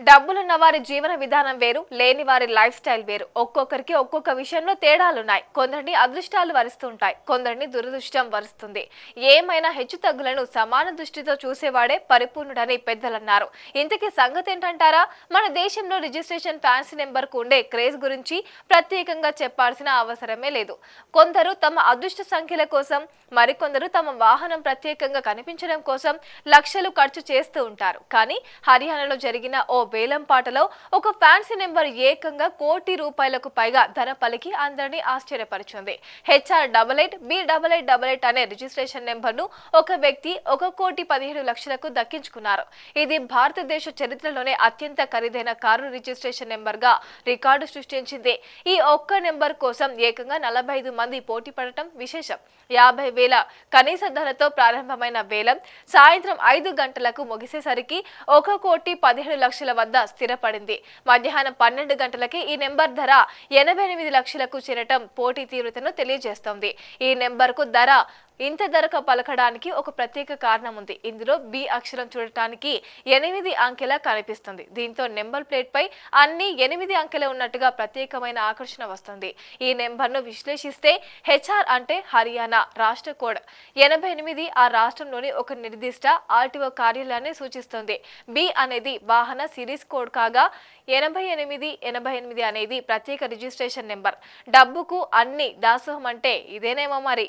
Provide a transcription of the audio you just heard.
డబ్బులున్న వారి జీవన విధానం వేరు లేని వారి లైఫ్ స్టైల్ వేరు. ఒక్కొక్కరికి ఒక్కొక్క విషయంలో తేడాలున్నాయి. కొందరిని అదృష్టాలు వరిస్తుంటాయి. కొందరిని దురదృష్టం వరుస్తుంది. ఏమైనా హెచ్చు తగ్గులను సమాన దృష్టితో చూసేవాడే పరిపూర్ణుడని పెద్దలన్నారు. ఇంతకీ సంగతి ఏంటంటారా మన దేశంలో రిజిస్ట్రేషన్ ఫ్యాన్సీ నెంబర్కు ఉండే క్రేజ్ గురించి ప్రత్యేకంగా చెప్పాల్సిన అవసరమే లేదు. కొందరు తమ అదృష్ట సంఖ్యల కోసం మరికొందరు తమ వాహనం ప్రత్యేకంగా కనిపించడం కోసం లక్షలు ఖర్చు చేస్తూ ఉంటారు. కానీ హర్యానాలో జరిగిన ఓ వేలం పాటలో ఒక ఫ్యాన్సీ నెంబర్ ఏకంగా కోటి రూపాయలకు పైగా ధర పలికి అందరినీ ఆశ్చర్యపరిచింది. HR double eight B double eight double eight అనే రిజిస్ట్రేషన్ నెంబర్ను ఒక వ్యక్తి ఒక కోటి పదిహేడు లక్షలకు దక్కించుకున్నారు. ఇది భారతదేశ చరిత్రలోనే అత్యంత ఖరీదైన కారు రిజిస్ట్రేషన్ నెంబర్గా రికార్డు సృష్టించింది. ఈ ఒక్క నెంబర్ కోసం ఏకంగా నలభై ఐదు మంది పోటీ పడటం విశేషం. యాభై వేల కనీస ధరతో ప్రారంభమైన వేలం సాయంత్రం ఐదు గంటలకు ముగిసేసరికి ఒక కోటి పదిహేడు లక్షల వద్ద స్థిరపడింది. మధ్యాహ్నం పన్నెండు గంటలకి ఈ నెంబర్ ధర ఎనభై ఎనిమిది లక్షలకు చేరటం పోటీ తీవ్రతను తెలియజేస్తోంది. ఈ నెంబర్కు ధర ఇంత ధరకు పలకడానికి ఒక ప్రత్యేక కారణం ఉంది. ఇందులో బి అక్షరం చూడటానికి ఎనిమిది అంకెల కనిపిస్తుంది. దీంతో నెంబర్ ప్లేట్ పై అన్ని ఎనిమిది అంకెలు ఉన్నట్టుగా ప్రత్యేకమైన ఆకర్షణ వస్తుంది. ఈ నెంబర్ను విశ్లేషిస్తే హెచ్ఆర్ అంటే హర్యానా రాష్ట్ర కోడ్. ఎనభై ఎనిమిది ఆ రాష్ట్రంలోని ఒక నిర్దిష్ట ఆర్టీఓ కార్యాలయాన్ని సూచిస్తుంది. బి అనేది వాహన సిరీస్ కోడ్ కాగా ఎనభై ఎనిమిది ఎనభై ఎనిమిది అనేది ప్రత్యేక రిజిస్ట్రేషన్ నెంబర్. డబ్బుకు అన్ని దాసోహం అంటే ఇదేనేమో మరి?